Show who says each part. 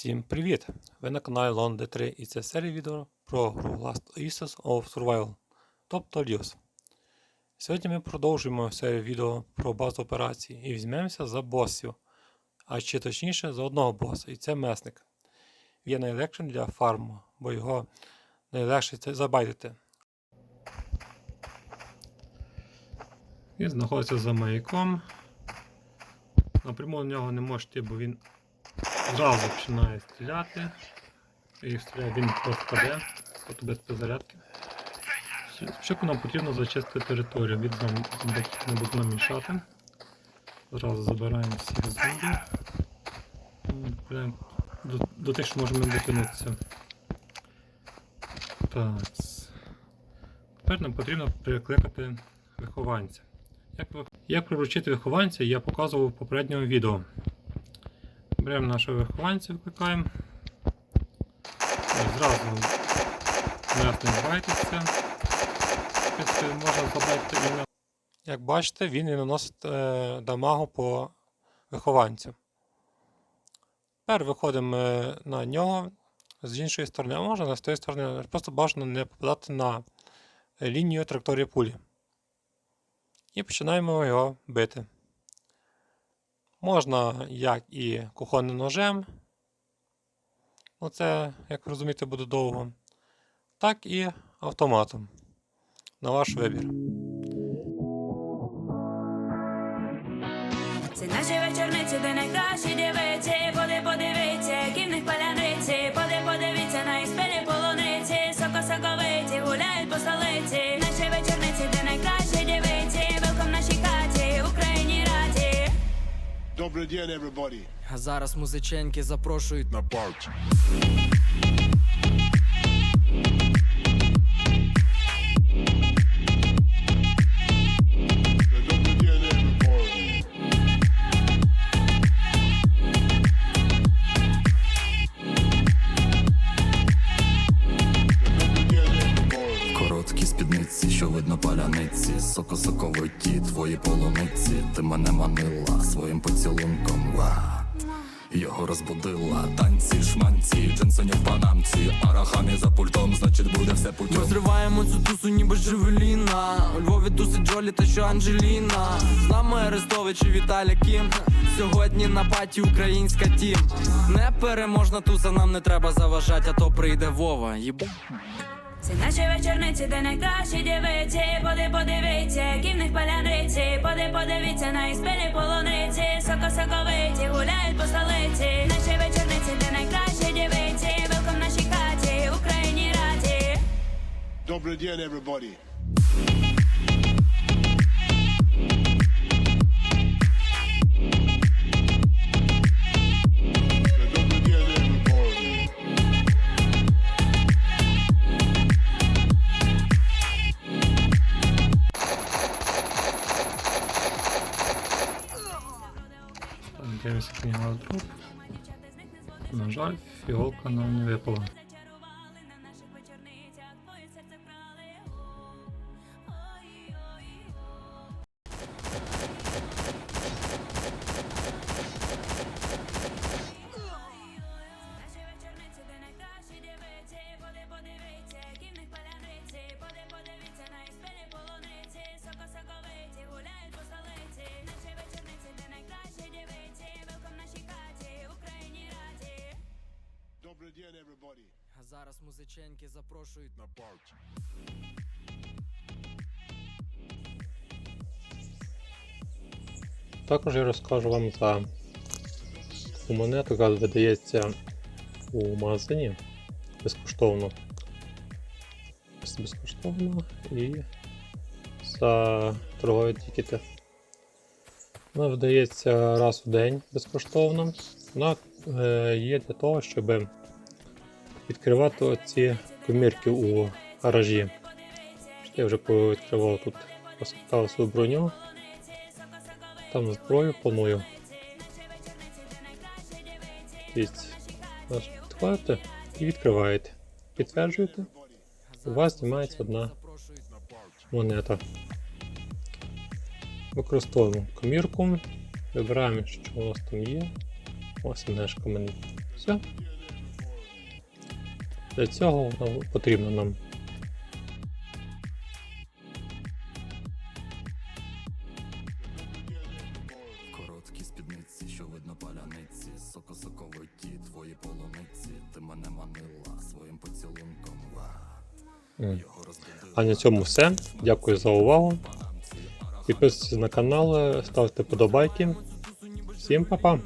Speaker 1: Всім привіт! Ви на каналі Lon D3 і це серія відео про гру Last Isles of Survival, тобто Lios. Сьогодні ми продовжуємо серію відео про базу операцій і візьмемося за босів, а ще точніше за одного боса, і це месник. Він є найлегшим для фарму, бо його найлегше це забайтити. Він знаходиться за маяком. Напряму на нього не можете, бо він Зразу починає стріляти. І стріляє він просто паде, тобто без перезарядки. Спочатку нам потрібно зачистити територію, від зом- зомбаків не. Зразу забираємо всіх зомбі. До, до тих, що можемо дотягнутися. Так. Тепер нам потрібно прикликати вихованця. Як, як приручити вихованця, я показував в попередньому відео. Беремо нашого вихованця, викликаємо. Зразу не принципі, можна забрати ім'я. Як бачите, він і наносить е, дамагу по вихованцю. Тепер виходимо е, на нього з іншої сторони, а можна з тієї сторони. Просто бажано не попадати на лінію траєкторії пулі. І починаємо його бити. Можна як і кухонним ножем. Ну це, як розумієте, буде довго. Так і автоматом. На ваш вибір.
Speaker 2: Це наші вечорниці, де найкращі дівиці, поди подивіться, які в них паляниці, поди подивіться на іспелі полуниці, соко-соковиті гуляють по столиці. Наші вечорниці,
Speaker 3: Добрый день, everybody.
Speaker 4: А зараз музиченьки запрошують
Speaker 3: На парті.
Speaker 5: Соко-соковиті твої полуниці, ти мене манила своїм поцілунком. Його розбудила танці, шманці, джинсоні в панамці, арахамі за пультом, значить буде все путем.
Speaker 4: зриваємо цю тусу, ніби Живеліна У Львові тусить Джолі та що Анджеліна. З нами Арестович і Віталя Кім. Сьогодні на паті українська тім. Непереможна туса, нам не треба заважати, а то прийде Вова. Їб...
Speaker 2: Це наші вечорниці, де найкращі дівиці, поди подивіться, які в них паляниці, поди подивіться на іспелі полуниці, соко-соковиті гуляють по столиці. Наші вечорниці, де найкращі дівиці, велком нашій хаті, Україні раді.
Speaker 3: Добрий день, everybody.
Speaker 1: Дивимося книга друг. На жаль, фіолка нам не випала.
Speaker 4: Зараз музиченьки запрошують
Speaker 3: На парті.
Speaker 1: Також я розкажу вам за таку монету, яка видається у магазині безкоштовно. Безкоштовно і за торгові тікети. Вона видається раз в день безкоштовно. Вона е, є для того, щоб відкривати оці комірки у гаражі. Я вже повідкривав тут, поставив свою броню. Там зброю планую. Дивіться, наш підходите і відкриваєте. Підтверджуєте, у вас знімається одна монета. Використовуємо комірку, вибираємо, що у нас там є. Ось мешка мене Все. Для цього воно потрібно нам.
Speaker 5: Короткі спідниці, що видно паляниці, сокосоковиті, твої полуниці, ти мене манила своїм поцілунком. Розбудила.
Speaker 1: А на цьому все. Дякую за увагу. Підписуйтесь на канал, ставте подобайки. Всім па-па!